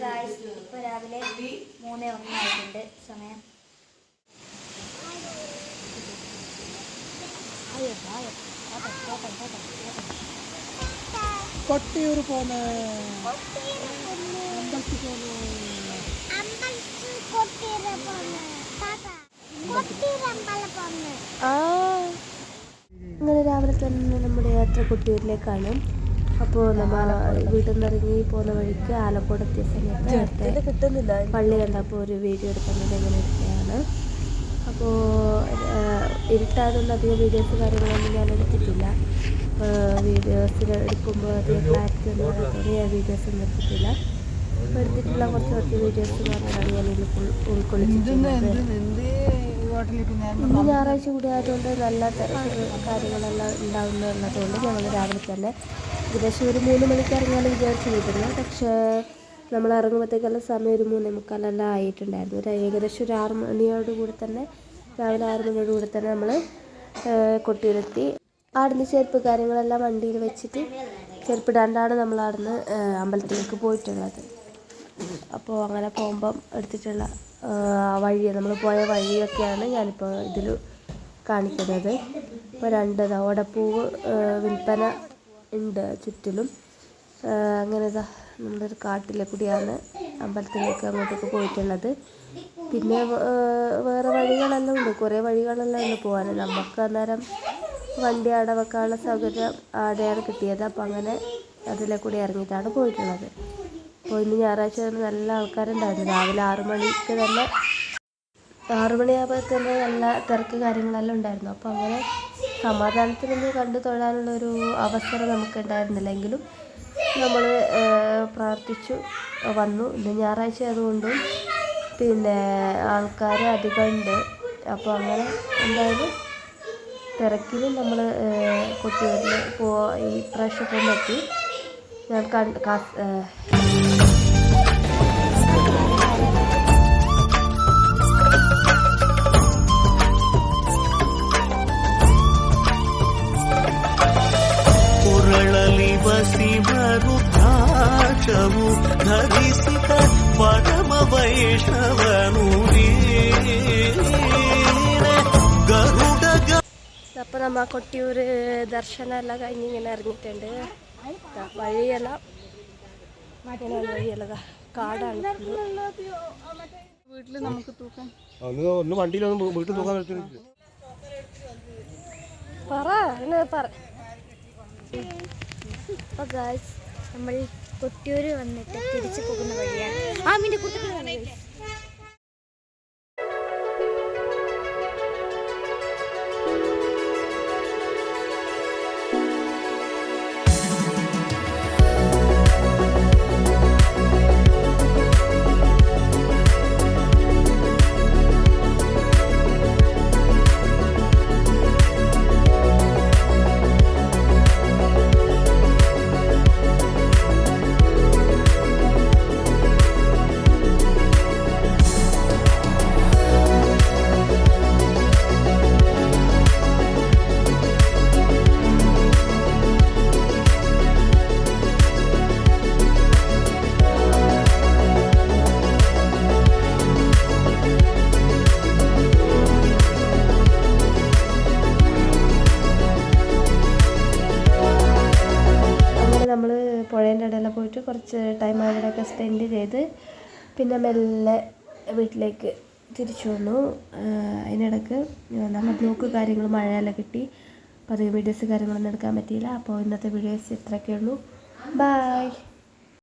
Guys ഇപ്പോൾ രാവിലെ മൂന്ന് ഒന്നായിട്ടുണ്ട്. സമയം. കൊട്ടിയൂർ പോന്ന്. അമ്പലത്തിൽ പോന്ന്. ആ. അങ്ങനെ രാവിലെ തന്നെ നമ്മുടെ യാത്ര കൊട്ടിയൂരിലേക്കാണ്. അപ്പോൾ നമ്മൾ വീട്ടിൽ നിന്ന് ഇറങ്ങി പോകുന്ന വഴിക്ക് ആലക്കോട് എത്തിയ സമയത്ത് അടുത്ത കിട്ടുന്നില്ല. പള്ളി കണ്ടപ്പോൾ ഒരു വീഡിയോ എടുക്കുന്നത് എങ്ങനെ എടുക്കുകയാണ് അപ്പോ ഇരുട്ടായതുകൊണ്ട് അധികം വീഡിയോസ് കാര്യങ്ങളൊന്നും ഞാൻ എടുത്തിട്ടില്ല. വീഡിയോസ് എടുക്കുമ്പോൾ അധികം ക്ലാരിറ്റി ഒന്നും ഞാൻ വീഡിയോസ് ഒന്നും എടുത്തിട്ടില്ല. അപ്പോൾ എടുത്തിട്ടുള്ള കുറച്ച് കുറച്ച് വീഡിയോസ് മാത്രമാണ് ഞാൻ ഇതിൽ ഉൾക്കൊള്ളിച്ചിട്ടുള്ളത്. ഇന്ന് ഞായറാഴ്ച കൂടി ആയതുകൊണ്ട് നല്ല കാര്യങ്ങളെല്ലാം ഉണ്ടാവുന്നതുകൊണ്ട് ഞങ്ങൾ രാവിലെ തന്നെ ഏകദേശം ഒരു മൂന്ന് മണിക്ക് ഇറങ്ങാൻ വിചാരിച്ചിരുന്നു പക്ഷേ നമ്മൾ ഇറങ്ങുമ്പോഴത്തേക്കെല്ലാം സമയം ഒരു മൂന്നേ മുക്കാലെല്ലാം ആയിട്ടുണ്ടായിരുന്നു. ഒരു ഏകദേശം ഒരു ആറ് മണിയോട് കൂടി തന്നെ രാവിലെ ആറ് മണിയോട് കൂടി തന്നെ നമ്മൾ കൊട്ടിയിലെത്തി അവിടുന്ന് ചെരുപ്പ് കാര്യങ്ങളെല്ലാം വണ്ടിയിൽ വെച്ചിട്ട് ചെരുപ്പിടാണ്ടാണ് നമ്മൾ അവിടുന്ന് അമ്പലത്തിലേക്ക് പോയിട്ടുള്ളത്. അപ്പോൾ അങ്ങനെ പോകുമ്പം എടുത്തിട്ടുള്ള വഴി നമ്മൾ പോയ വഴിയൊക്കെയാണ് ഞാനിപ്പോൾ ഇതിൽ കാണിക്കുന്നത്. ഇപ്പോൾ രണ്ട് ഓടപ്പൂവ് വിൽപ്പന ഉണ്ട് ചുറ്റിലും. അങ്ങനെ ഇതാ നമ്മളൊരു കാട്ടിലെ കൂടിയാണ് അമ്പലത്തിലേക്ക് അങ്ങോട്ടേക്ക് പോയിട്ടുള്ളത്. പിന്നെ വേറെ വഴികളെല്ലാം ഉണ്ട്. കുറേ വഴികളെല്ലാം ഉണ്ട് പോകാൻ. നമുക്ക് അന്നേരം വണ്ടി അവിടെ വെക്കാനുള്ള സൗകര്യം അവിടെയാണ് കിട്ടിയത്. അപ്പം അങ്ങനെ അതിലെ കൂടി ഇറങ്ങിയിട്ടാണ് പോയിട്ടുള്ളത്. അപ്പോൾ ഇന്ന് ഞായറാഴ്ച തന്നെ നല്ല ആൾക്കാരുണ്ടായിരുന്നു. രാവിലെ ആറു മണിക്ക് തന്നെ ആറു മണിയാകുമ്പോൾ തന്നെ നല്ല തിരക്ക് കാര്യങ്ങളെല്ലാം ഉണ്ടായിരുന്നു. അപ്പോൾ അങ്ങനെ സമാധാനത്തിനൊന്ന് കണ്ടു തൊഴാനുള്ളൊരു അവസരം നമുക്ക് ഉണ്ടായിരുന്നില്ലെങ്കിലും നമ്മൾ പ്രാർത്ഥിച്ചു വന്നു. ഇന്ന് ഞായറാഴ്ച ആയതുകൊണ്ടും പിന്നെ ആൾക്കാർ അധികം ഉണ്ട് അപ്പോൾ അങ്ങനെ എന്തായാലും തിരക്കിൽ നമ്മൾ കൊട്ടിയൂരിൽ പോ ഈ പ്രാവശ്യം എത്തി ഞാൻ അപ്പോൾ നമ്മൾ കൊട്ടിയൂര് കൊട്ടിയൂർ ദർശനമെല്ലാം കഴിഞ്ഞ് ഇങ്ങനെ ഇറങ്ങിയിട്ടുണ്ട്. ദാ വഴിയെല്ലാം ദാ കാടാണ്. വീട്ടിൽ നമുക്ക് തൂക്കാൻ വണ്ടിയിലൊന്നും വീട്ടിൽ തൂക്കാൻ പറ എന്നെ പറ. ഗായ്സ് നമ്മൾ കൊട്ടിയൂർ വന്നിട്ട് തിരിച്ചു പോകുന്ന വഴിയാണ്. ആ കുട്ടികളാണ് അങ്ങനെ പുഴേന്റെ എല്ലാം പോയിട്ട് കുറച്ച് ടൈം അവിടെയൊക്കെ സ്പെൻഡ് ചെയ്ത് പിന്നെ മെല്ലെ വീട്ടിലേക്ക് തിരിച്ചു വന്നു. അതിനിടക്ക് നല്ല ബ്ലോക്ക് കാര്യങ്ങൾ മഴയെല്ലാം കിട്ടി. അത് വീഡിയോസ് കാര്യങ്ങളൊന്നും എടുക്കാൻ പറ്റിയില്ല. അപ്പോൾ ഇന്നത്തെ വീഡിയോസ് ഇത്രയൊക്കെ ഉള്ളൂ. ബായ്